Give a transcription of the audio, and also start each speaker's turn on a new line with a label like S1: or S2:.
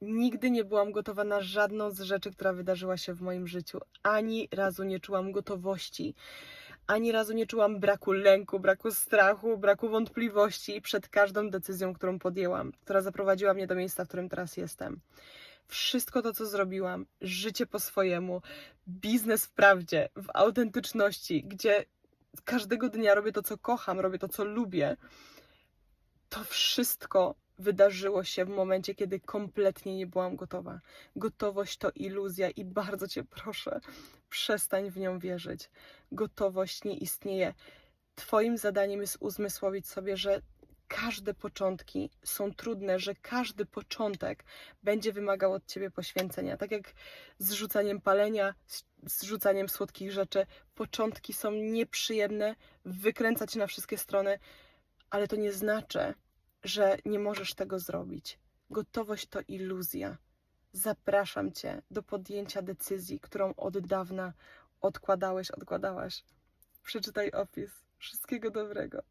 S1: Nigdy nie byłam gotowa na żadną z rzeczy, która wydarzyła się w moim życiu. Ani razu nie czułam gotowości. Ani razu nie czułam braku lęku, braku strachu, braku wątpliwości przed każdą decyzją, którą podjęłam, która zaprowadziła mnie do miejsca, w którym teraz jestem. Wszystko to, co zrobiłam, życie po swojemu, biznes w prawdzie, w autentyczności, gdzie każdego dnia robię to, co kocham, robię to, co lubię, to wszystko wydarzyło się w momencie, kiedy kompletnie nie byłam gotowa. Gotowość to iluzja i bardzo cię proszę, przestań w nią wierzyć. Gotowość nie istnieje. Twoim zadaniem jest uzmysłowić sobie, że każde początki są trudne, że każdy początek będzie wymagał od ciebie poświęcenia. Tak jak z rzucaniem palenia, z- rzucaniem słodkich rzeczy. Początki są nieprzyjemne, wykręcać na wszystkie strony, ale to nie znaczy, że nie możesz tego zrobić. Gotowość to iluzja. Zapraszam cię do podjęcia decyzji, którą od dawna odkładałeś, odkładałaś. Przeczytaj opis. Wszystkiego dobrego.